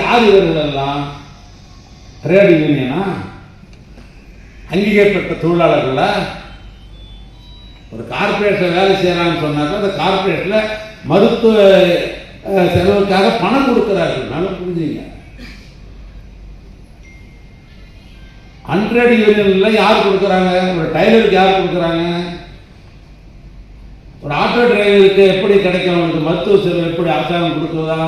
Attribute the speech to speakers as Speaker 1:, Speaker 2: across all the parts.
Speaker 1: யார் இவர்களெல்லாம் ட்ரேட் யூனியனா அங்கீகரிக்கப்பட்ட தொழிலாளர்களா? ஒரு கார்பரேட்டில் வேலை செய்கிறான்னு சொன்னாக்க அந்த கார்பரேட்டில் மருத்துவ செலவுக்காக பணம் கொடுக்குறார்கள். நல்லா புரிஞ்சுங்க ஹண்ட்ரட் யூனியனில் யார் கொடுக்குறாங்க? ஒரு டைலருக்கு யார் கொடுக்குறாங்க? ஒரு ஆட்டோ டிரைவருக்கு எப்படி கிடைக்கும்? அவனுக்கு மருத்துவ செலவு எப்படி அரசாங்கம் கொடுக்குறதா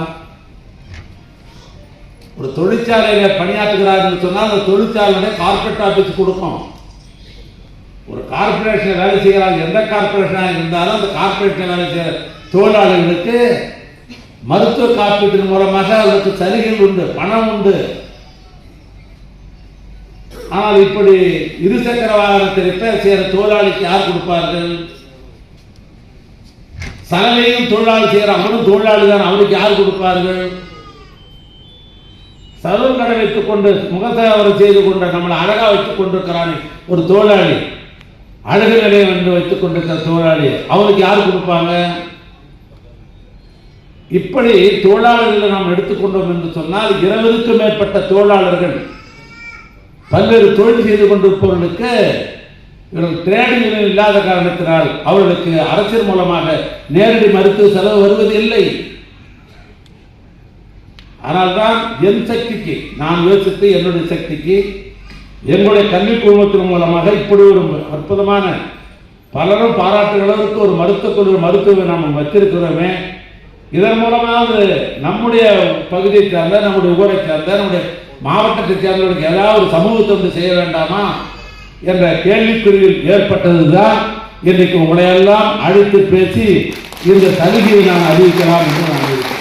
Speaker 1: ஒரு தொழிற்சாலையில பணியாற்றுகிறார்கள் சொன்னால் அந்த தொழிற்சாலையில கார்பரேட் ஆஃபீஸ் கொடுக்கும் ஒரு கார்பரேஷன் வேலை செய்கிறாங்க எந்த கார்பரேஷனாக இருந்தாலும் அந்த கார்பரேஷன் வேலை செய்கிற தொழிலாளர்களுக்கு மருத்துவ காப்பீட்டின் மூலமாக அதற்கு சலுகைகள் உண்டு பணம் உண்டு. ஆனால் இப்படி இருசக்கர வாகனத்தை ரிப்பேர் செய்கிற தொழிலாளிக்கு யார் கொடுப்பார்கள்? சலவையும் தொழிலாளி செய்கிற அவனும் தொழிலாளி தான் அவனுக்கு யார் கொடுப்பார்கள்? சலூன் கடை வைத்துக் கொண்டு முகத்தை அவர் செய்து கொண்ட நம்மளை அழகாக வைத்துக் கொண்டிருக்கிறானே ஒரு தொழிலாளி அழகு நிலையம் என்று வைத்துக் கொண்டிருக்கிற தொழிலாளி அவனுக்கு யார் கொடுப்பாங்க? இப்படி தொழிலாளர்களை நாம் எடுத்துக்கொண்டோம் என்று சொன்னால் இருபதுக்கு மேற்பட்ட தொழிலாளர்கள் பல்வேறு தொழில் செய்து கொண்டிருப்பவர்களுக்கு இவர்கள் டிரேடிங் இல்லாத காரணத்தினால் அவர்களுக்கு அரசின் மூலமாக நேரடி மருத்துவ செலவு வருவது இல்லை. அதனால்தான் என் சக்திக்கு நான் யோசித்து என்னுடைய சக்திக்கு எங்களுடைய கல்வி குழுமத்தின் மூலமாக இப்படி ஒரு அற்புதமான பலரும் பாராட்டுகிற அளவுக்கு ஒரு மருத்துவக்குழு மருத்துவ நாம் வச்சிருக்கிறோமே. இதன் மூலமாவது நம்முடைய பகுதியை சார்ந்த நம்முடைய ஊரை சார்ந்த நம்முடைய மாவட்டத்தை சேர்ந்தவர்களுக்கு ஏதாவது ஒரு சமூகத்தை வந்து செய்ய வேண்டாமா என்ற கேள்விக்குறியில் ஏற்பட்டதுதான் இன்றைக்கு உங்களையெல்லாம் அழைத்து பேசி இந்த சலுகையை நான் அறிவிக்கலாம் என்று நான் அறிவிக்கிறேன்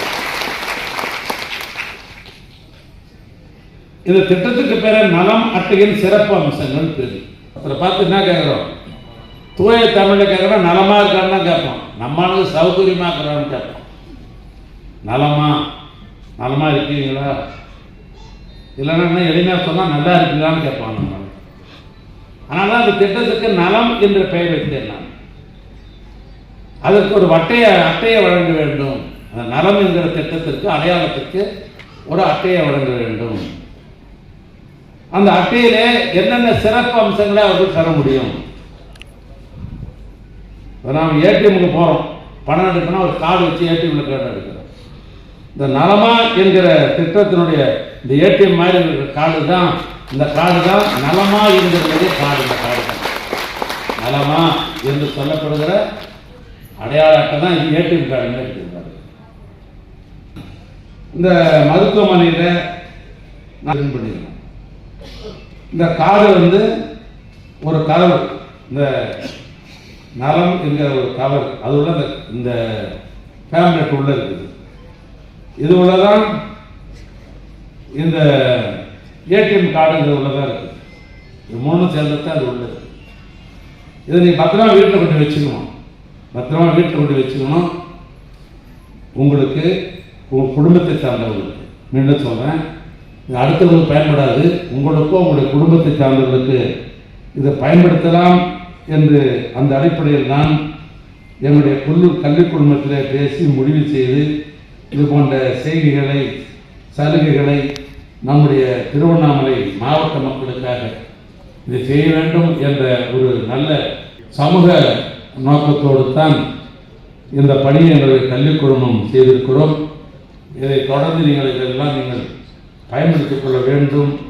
Speaker 1: இந்த திட்டத்துக்கு பேர் நலம் அட்டையின் சிறப்பு அம்சங்கள் பேரு அதில் பார்த்து என்ன கேட்குறோம் தூய தமிழில் கேட்குறோம் நலமா இருக்கான்னு கேட்போம். நம்மளுக்கு சௌகரியமா இருக்கிறான்னு கேட்போம். நலமா? நலமா இருக்கீங்களா? இல்லைன்னா இன்னும் எளிமையாக சொன்னால் நல்லா இருக்கீங்களான்னு கேட்பான் நம்ம ஆனால் அந்த திட்டத்துக்கு நலம் என்ற பெயர் வைத்தேன் நான் அதற்கு ஒரு வட்டையை அட்டையை வழங்க வேண்டும். அந்த நலம் என்கிற திட்டத்திற்கு அடையாளத்துக்கு ஒரு அட்டையை வழங்க வேண்டும். அந்த அட்டையில என்னென்ன சிறப்பு அம்சங்களை அவர்கள் தர முடியும்? நாம் ஏடிஎம்க்கு போகிறோம் பணம் எடுக்கணும் ஒரு கார்டு வச்சு ஏடிஎம்ல கார்டு எடுக்கிறோம். இந்த நலமா என்கிற திட்டத்தினுடைய இந்த ஏடிஎம் மாதிரி இருக்கிற கார்டு தான் இந்த கார்டு தான் நலமா என்கிறதே கார்டு இந்த கார்டு தான். நலமா என்று சொல்லப்படுகிற அடையாள அட்டை தான் இது ஏடிஎம் கார்டு இருக்கிறாரு இந்த மருத்துவமனையில் நான் இது இந்த கார்டு வந்து ஒரு கவர் இந்த நலம் என்கிற ஒரு கவர் அது உள்ள இந்த- இந்த ஃபேம்லெட் உள்ள இருக்குது. இது உள்ளதான் இந்த ஏடிஎம் கார்டுங்கிறது உள்ளதான் இருக்குது. இது மூணு சேர்ந்து தான் அது உள்ளது இதை நீ பத்திரமா வீட்டில் கொண்டு வச்சுக்கணும். பத்திரமா வீட்டில் கொண்டு வச்சுக்கணும். உங்களுக்கு உங்கள் குடும்பத்தை சார்ந்தவங்களுக்கு. மீண்டும் சொல்கிறேன் அடுத்தவங்களுக்கு பயன்படாது. உங்களுக்கோ உங்களுடைய குடும்பத்தை சார்ந்தவர்களுக்கு இதை பயன்படுத்தலாம் என்று அந்த அடிப்படையில் தான் என்னுடைய குழு கல்விக் குழுமத்தில் பேசி முடிவு செய்து இது போன்ற செய்திகளை சலுகைகளை நம்முடைய திருவண்ணாமலை மாவட்ட மக்களுக்காக இதை செய்ய வேண்டும் என்ற ஒரு நல்ல சமூக நோக்கத்தோடு தான் இந்த பணியை எங்களுடைய கல்விக் குழுமம் செய்திருக்கிறோம். இதை தொடர்ந்து நீங்கள் இதெல்லாம் நீங்கள் பயன்படுத்திக் கொள்ள வேண்டும்.